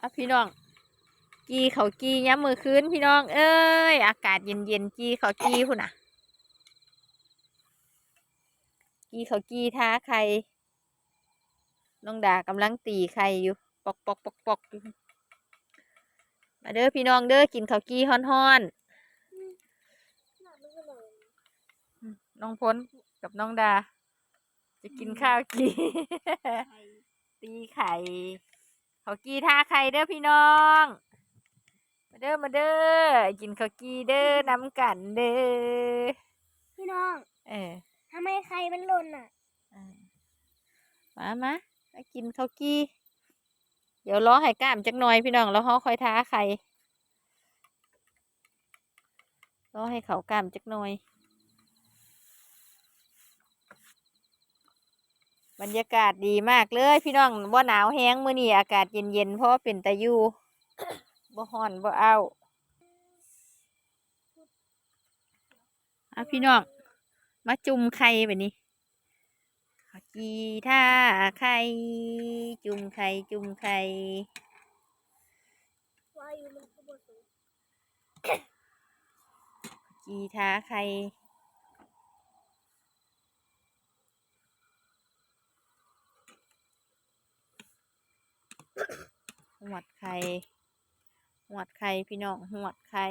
อาพี่น้อง กีเขากีย้ำมือคืนพี่น้อง เอ้ย อากาศเย็นเย็นกีเขากีพุ่นน่ะ กีเขากีท้าใคร น้องดากำลังตีไข่อยู่ ปอกปอกปอกปอกอยู่มาเด้อพี่น้องเด้อกินข้าวกีฮ้อนๆน้องพ้นกับน้องดา จะกินข้าวกี ตีไข่ข้าวกีท่าไข่เด้อพี่น้อง มาเด้อมาเด้อกินข้าวกีเด้อน้ำกันเด้อพี่น้อง เออทำไมใครมันหล่นอะอ่ามามามากินข้าวกีเดี๋ยวรอให้กล้ามจักหน่อยพี่น้องแล้วเขาค่อยท้าไข่รอให้เขากล้ามจักหน่อย บรรยากาศดีมากเลย พี่น้องบ่หนาวแห้งมื้อนี้อากาศเย็นๆเพราะเป็นตะยูบ่ฮ้อนบ่อ้าวอะพี่น้องมาจุ่มไข่แบบนี้ขอจีท่าไข่จุ่มไข่จุ่มไข่กีท่าไข่ หวดไข่หวดไข่พี่น้องหวดไข่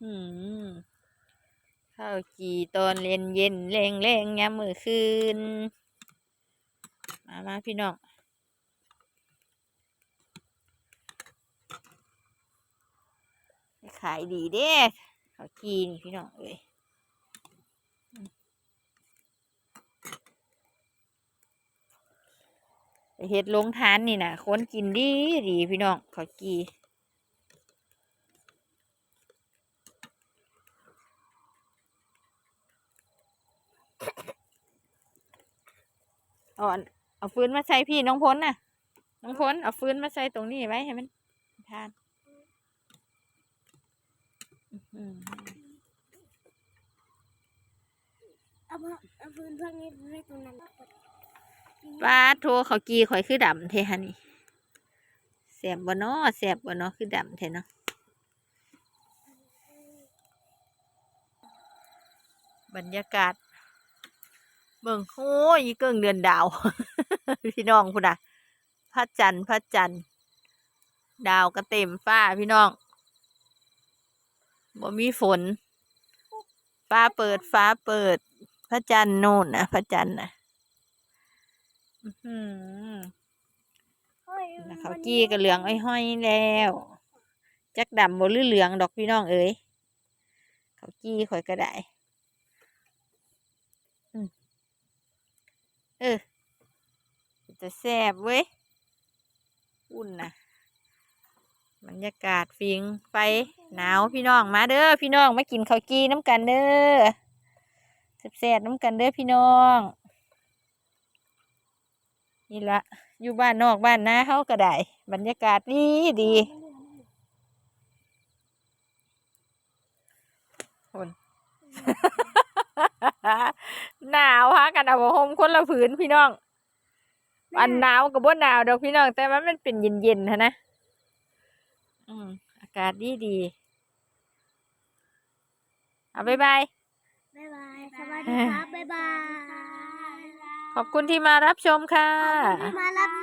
หืมข้าวจีตอนเย็นเย็นแรงแรงยามมือคืน มามาพี่น้องขายดีเด้ข้าวจีนี่พี่น้องเอ้ยอืมไป เฮ็ดลงทานนี่นะคนกินดีดีพี่น้องข้าวจีเอาเอาฟืนมาใส่พี่น้องพ้นน่ะ น้องพ้นเอาฟืนมาใส่ตรงนี้ไว้ให้มันทานอ๋อเอาเอาฟืนเพื่อนนี้ไว้ตรงนั้น ปลาโทเขากีข่อยคือดำเทฮะนี่แสบบ่เนาะแสบบ่เนาะคือดำเทเนาะบรรยากาศเบิ่งโอ้ยอีเกิ่งเดือนดาว พี่น้องพุ่นน่ะพระจันทร์พระจันทร์ดาวก็เต็มฟ้าพี่น้องบ่มีฝน ฟ้าเปิดฟ้าเปิด พระจันทร์โน่นนะพระจันทร์นะ นะเขากี้กับเหลืองอ้อยห้อยๆแล้ว จักดำบ่หรือเหลืองดอกพี่น้องเอ๋ยเขากี้ข่อยก็ได้อืมเออจะแซ่บเว้ย อุ่นนะบรรยากาศฟิงไฟหนาวพี่น้องมาเด้อพี่น้องมากินข้าวกี้น้ำกันเด้อแซ่บๆน้ำกันเด้อพี่น้อง นี่ละอยู่บ้านนอกบ้านนาเฮาก็ได้ บรรยากาศดีดีคนหนาวฮะกันเอาผ้าห่มคนละผืนพี่น้อง อันหนาวกับบ่หนาวดอกพี่น้อง แต่ว่ามันเป็นเย็นๆฮะนะอืมอากาศดีดีเอาบ๊ายบายบ๊ายบายสวัสดีครับบ๊ายบาย ขอบคุณที่มารับชมค่ะขอบคุณที่มารับ